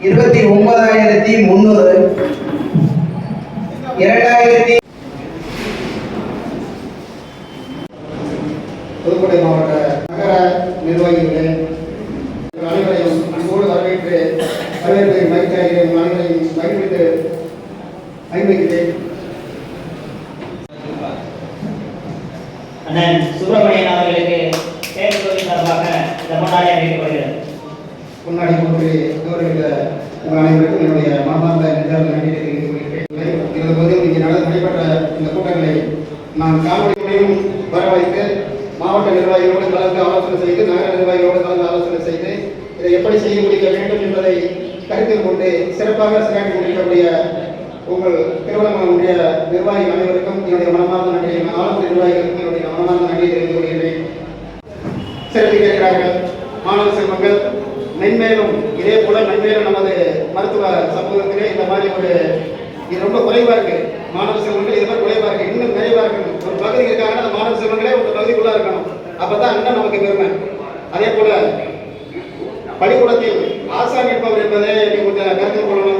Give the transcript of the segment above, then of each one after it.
இருபத்தி ஒன்பதாயிரத்தி முந்நூறு. இரண்டாயிரத்தி புதுக்கோட்டை மாவட்ட நகர நிர்வாகிகளே அனைவரையும் அன்போடு வரவேற்று வரவேற்பை மகிழ்ச்சியாக உங்கள் அனைவரையும் மகிழ்வித்து மகிழ்விக்கிறேன் அண்ணன் சுப்பிரமணியன் அவர்களுக்கு செயற்குழுவின் சார்பாக இந்த கொண்டாடி அறிவிக்கப்படுகிறது முன்னாடி போட்டு கௌரவித்த உங்கள் அனைவருக்கும் என்னுடைய மனமார்ந்த நெஞ்சார்ந்த நன்றியை தெரிவித்துக் கொள்கிறேன். எனது இங்கே நட நடைபெற்ற இந்த கூட்டங்களை நான் காணொலிகளையும் வரவழைத்து மாவட்ட நிர்வாகிகளோடு கலந்து ஆலோசனை செய்து நகர நிர்வாகிகளோடு கலந்து ஆலோசனை செய்து இதை எப்படி செய்ய முடிக்க வேண்டும் என்பதை கருத்தில் கொண்டு சிறப்பாக செயலாற்றி முடிக்கக்கூடிய உங்கள் திருவண்ணாமலை ஒன்றிய நிர்வாகிகள் அனைவருக்கும் என்னுடைய மனமார்ந்த நன்றியை ஆலோசனை நிர்வாகிகளுக்கும் என்னுடைய மனமார்ந்த நன்றியை தெரிவித்துக் கொள்கிறேன். சிறப்பு கேட்கிறார்கள் மாணவ செல்வங்கள் மென்மேலும் இதே போல மென்மேலும் நமது மருத்துவ சமூகத்திலே இந்த மாதிரி ஒரு இது ரொம்ப குறைவா இருக்கு. மாணவ செல்வங்கள் இது மாதிரி குறைவா இருக்கு. இன்னும் நிறைவா இருக்கணும் ஒரு பகுதி இருக்காங்கன்னா அந்த மாணவ செல்வங்களே ஒரு பகுதிக்குள்ளா இருக்கணும். அப்பதான் இன்னும் நமக்கு பெருமை. அதே போல பள்ளிக்கூடத்தில் ஆசான் என்பவர் என்பதை நீங்க கொஞ்சம் கருத்தில் கொள்ளணும்.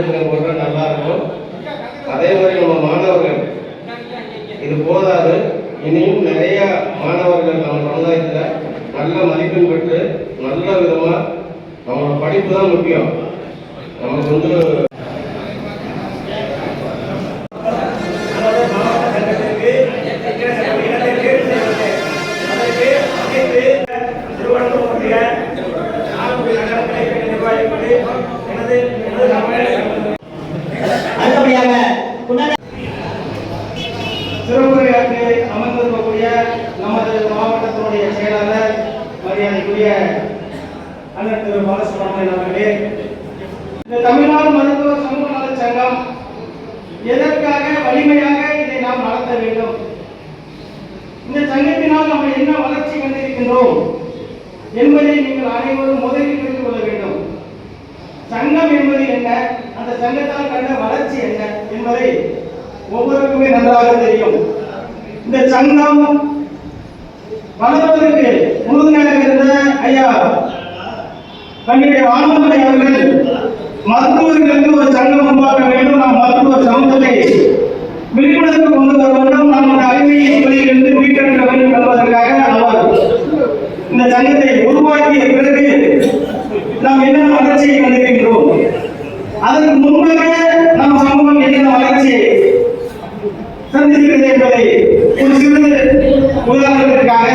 எல்லா ஒன்றியத்திலும் நல்லா இருக்கும். அதே மாதிரி நம்ம மாணவர்கள் இது போதாது. இனியும் நிறைய மாணவர்கள் நம்ம சமுதாயத்தில் நல்ல மதிப்பெண் பெற்று நல்ல விதமாக நம்மளோட படிப்பு தான் முக்கியம். நமக்கு வந்து அடுத்தபடியாக குன்னத சிறப்புரையாற்றி அமர்ந்திருக்கக்கூடிய நமது மாவட்டத்தினுடைய செயலாளர் மரியாதைக்குரிய அண்ணன் திரு பாலசுப்ரமணியன் அவர்களே இந்த தமிழ்நாடு மருத்துவ சமூக நலச் சங்கம் எதற்காக வலிமையாக இதை நாம் நடத்த வேண்டும் இந்த சங்கத்தினால் நம்ம என்ன வளர்ச்சி கண்டிருக்கின்றோம் என்பதை நீங்கள் அனைவரும் முதலில் புரிந்து கொள்ள வேண்டும். சங்கம் என்பது என்ன? அந்த சங்கத்தால் கண்ட வளர்ச்சி என்ன என்பதை ஒவ்வொருக்குமே நன்றாக தெரியும். இந்த சங்கம் வளர்வதற்கு நேரம் இருந்த? ஐயா தங்களுடைய ஆனந்தமணி அவர்கள். மருத்துவர்களுக்கு ஒரு சங்கம் உருவாக்க வேண்டும். நாம் மருத்துவ சமூகத்தை விழிப்புணர்வு கொண்டு வர வேண்டும். நம்முடைய அறிவியை வெளியிலிருந்து மீட்டெடுக்க வேண்டும் என்பதற்காக இந்த சங்கத்தை உருவாக்கிய பிறகு நாம் என்னென்ன வளர்ச்சியை கண்டிருக்கின்றோம் அதற்கு முன்பாக நம் சமூகம் என்னென்ன வளர்ச்சியை சந்திக்கிறது என்பதை ஒரு சிறு உதாரணத்திற்காக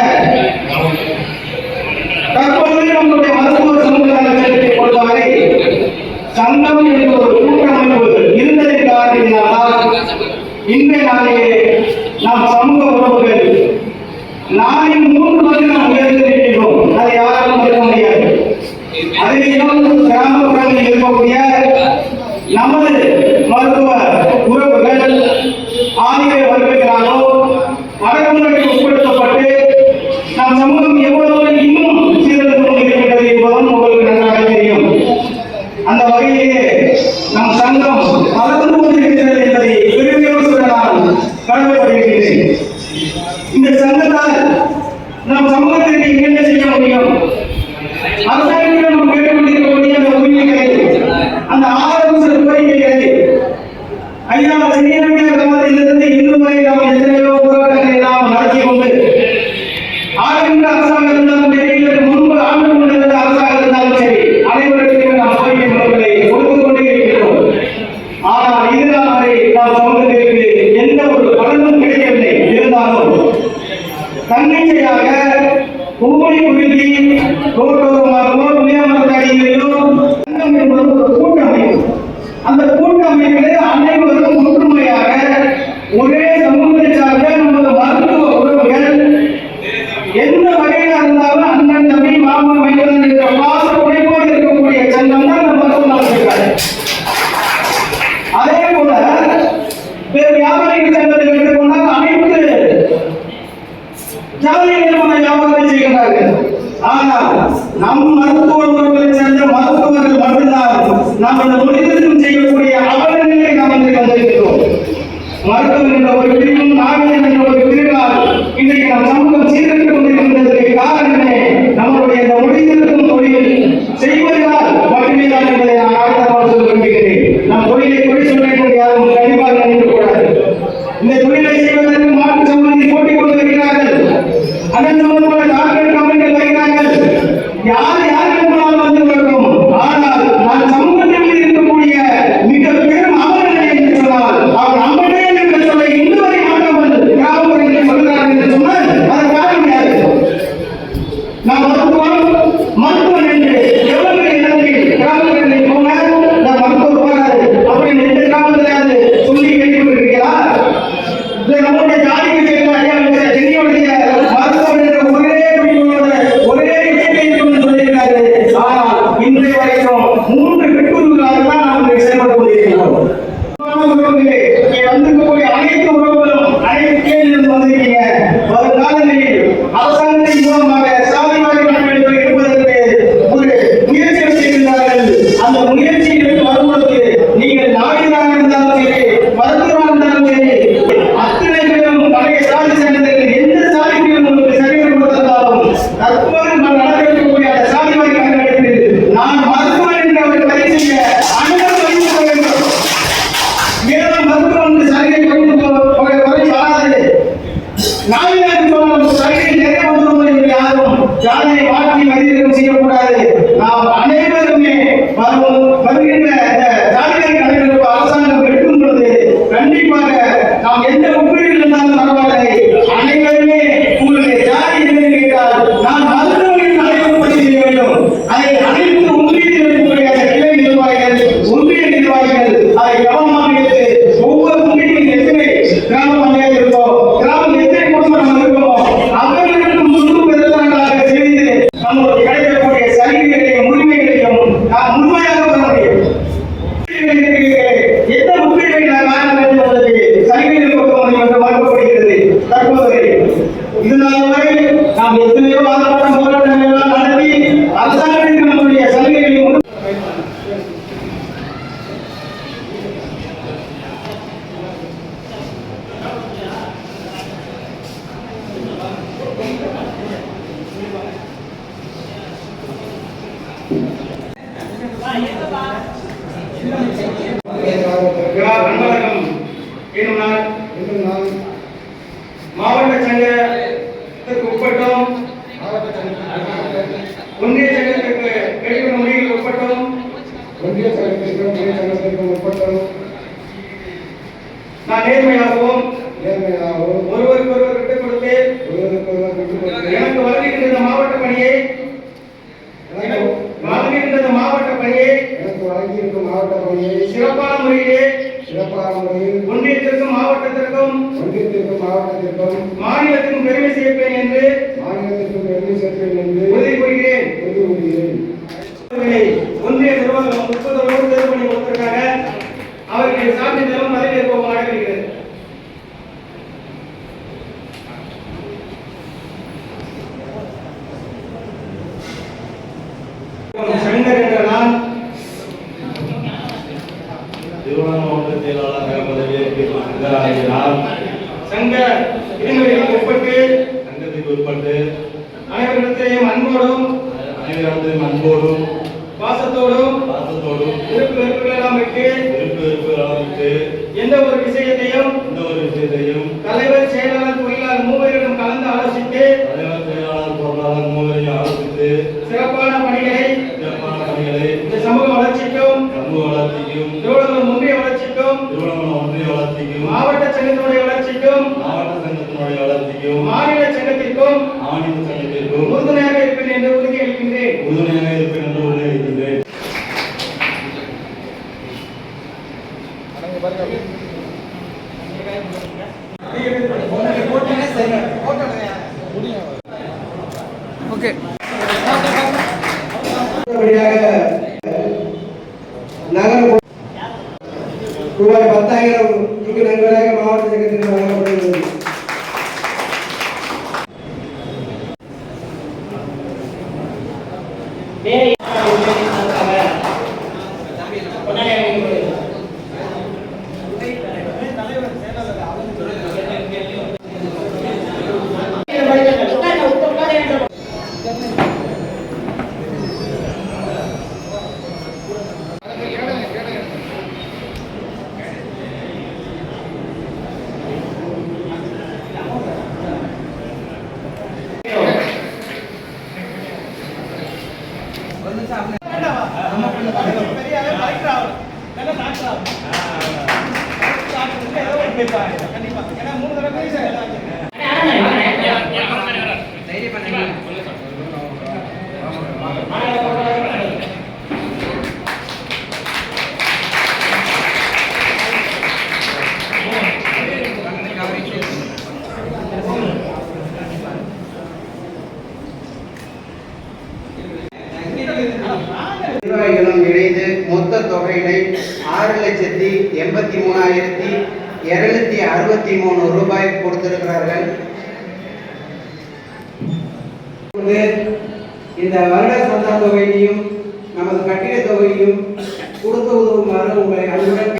தற்போது நம்முடைய மருத்துவ சமூக நலச்சட்டத்தை பொறுத்தவரை சங்கம் என்ற ஒரு கூட்டமைப்பு இருந்ததன் காரணத்தினால் இன்றைய நாளிலே நாம் சமூக உறவுகள் நாளின் மூன்று பங்கு நாம் அதை யாராலும் மறுக்க முடியாது. அதிலும் கிராமப்புறங்களில் இருக்கக்கூடிய நமது மருத்துவ உறவுகள் ஆதிவே வர்க்கத்தினாலோ அடக்குமுறைக்கு உட்படுத்தப்பட்டு நம் சமூகம் எவ்வளவு இன்னும் சீரழிந்து கொண்டிருக்கிறது என்பதும் உங்களுக்கு நன்றாக தெரியும். அந்த வகையிலே நம் சங்கம் வளர்ந்து கொண்டிருக்கிறது என்பதை பெருமையோடு சொல்ல நான் கடமைப்படுகின்றேன் இந்த சங்கத்தால் நம் சமூகத்திற்கு என்ன செய்ய முடியும்? அரசாங்க எந்த வகையில இருந்தாலும் அண்ணன் தம்பி மாமா மைந்தன் என்ற பாச உடைப்போடு இருக்கக்கூடிய செல்லம் தான் நம்ம சொன்னாங்க அதே போல வேறு வியாபாரிக சங்கத்தில் எடுத்துக்கொண்டால் அனைத்து ஜவுளி நிறுவன வியாபாரத்தை செய்கிறார்கள் ஆனால் நம் மருத்துவ உறவுகளை சேர்ந்த மருத்துவர்கள் மட்டும்தான் நாம் அந்த முடித்திருத்தம் செய்யக்கூடிய அவல நிலை நாம் இன்றைக்கு வந்திருக்கிறோம் மருத்துவம் என்ற ஒரு நாவினாடி போன சைடை நிறைய வந்துடும் யாரும் யாரை இருந்தாலும் வரை நாம் எத்தனையோ மாவட்ட சங்க மாவட்ட மொழியை சிறப்பான மாவட்டத்திற்கும் ஒன்றியத்திற்கும் மாவட்டத்திற்கும் மாநிலத்திற்கும் பெருமை சேர்ப்பேன் என்று மாநிலத்திற்கும் பெருமை சேர்ப்பேன் என்று உதவி நடந்து அன்போடும் பாசத்தோடும் பாசத்தோடும் விருப்பு வெறுப்புகளமிட்டு விருப்பு வெறுப்புகளமிட்டு எந்த ஒரு விஷயத்தையும் எந்த ஒரு விஷயத்தையும் தலைவர் செயலாளர் தொழிலாளர் மூவரிடம் கலந்து ஆலோசித்து தலைவர் செயலாளர் பொருளாளர் மூவரையும் ஆலோசித்து சிறப்பான பணிகளை சிறப்பான பணிகளை இந்த சமூக வளர்ச்சிக்கும் சமூக வளர்ச்சிக்கும் திருவள்ளூர் ஒன்றிய வளர்ச்சிக்கும் திருவள்ளூர் ஒன்றிய வளர்ச்சிக்கும் மாவட்ட சங்கத்தினுடைய வளர்ச்சிக்கும் மாவட்ட சங்கத்தினுடைய வளர்ச்சிக்கும் மாநில சங்கத்திற்கும் மாநில சங்கத்திற்கும் ನಗರ நிர்வாகிகளும் மொத்த தொகையினை ஆறு லட்சத்தி எண்பத்தி மூணாயிரத்தி இருநூத்தி அறுபத்தி மூணு ரூபாய் கொடுத்திருக்கிறார்கள். இந்த வருட சந்தா தொகையையும் நமது கட்டிட தொகையையும் கொடுத்து உதவுமாறு உங்களை அன்புடன்